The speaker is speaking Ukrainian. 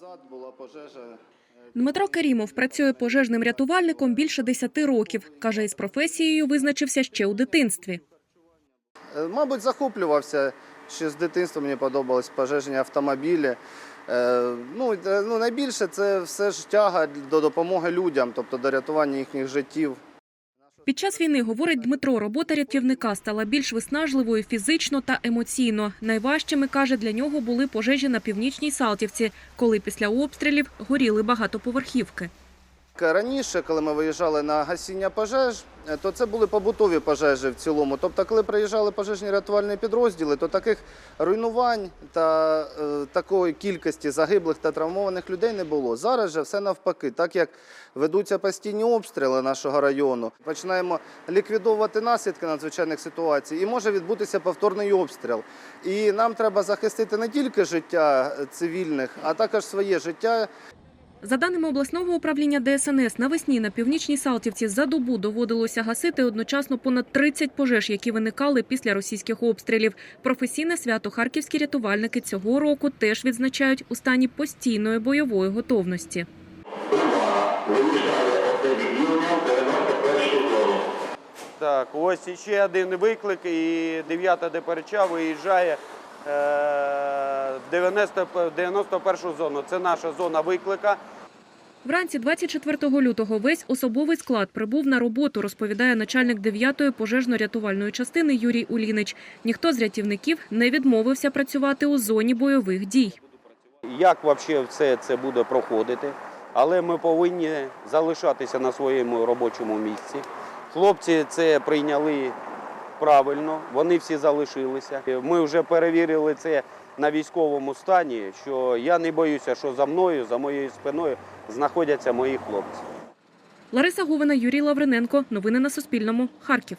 назад була пожежа. Дмитро Карімов працює пожежним рятувальником більше 10 років. Каже, із професією визначився ще у дитинстві. Е, Мабуть, захоплювався. Ще з дитинства мені подобались пожежні автомобілі. Е, Ну, е, ну, найбільше це все ж тяга до допомоги людям, тобто до рятування їхніх життів. Під час війни, говорить Дмитро, робота рятівника стала більш виснажливою фізично та емоційно. Найважчими, каже, для нього були пожежі на північній Салтівці, коли після обстрілів горіли багатоповерхівки. Раніше, коли ми виїжджали на гасіння пожеж, е, то це були побутові пожежі в цілому. Тобто, коли приїжджали пожежні рятувальні підрозділи, то таких руйнувань та е, такої кількості загиблих та травмованих людей не було. Зараз же все навпаки, так як ведуться постійні обстріли нашого району, починаємо ліквідовувати наслідки надзвичайних ситуацій, і може відбутися повторний обстріл. І нам треба захистити не тільки життя е, цивільних, а також своє життя За даними обласного управління ДСНС, навесні на північній Салтівці за добу доводилося гасити одночасно понад 30 пожеж, які виникали після російських обстрілів. Професійне свято харківські рятувальники цього року теж відзначають у стані постійної бойової готовності. Так, ось іще один виклик, і 9-та ДПРЧ виїжджає е, в 90, 91 зону. Це наша зона виклика. Вранці 24 лютого весь особовий склад прибув на роботу, розповідає начальник 9-ї пожежно-рятувальної частини Юрій Улінич. Ніхто з рятівників не відмовився працювати у зоні бойових дій. Як взагалі все це буде проходити, але ми повинні залишатися на своєму робочому місці. Хлопці це прийняли правильно, вони всі залишилися. Ми вже перевірили це на військовому стані, що я не боюся, що за мною, за моєю спиною знаходяться мої хлопці. Лариса Гувина, Юрій Лавриненко. Новини на Суспільному. Харків.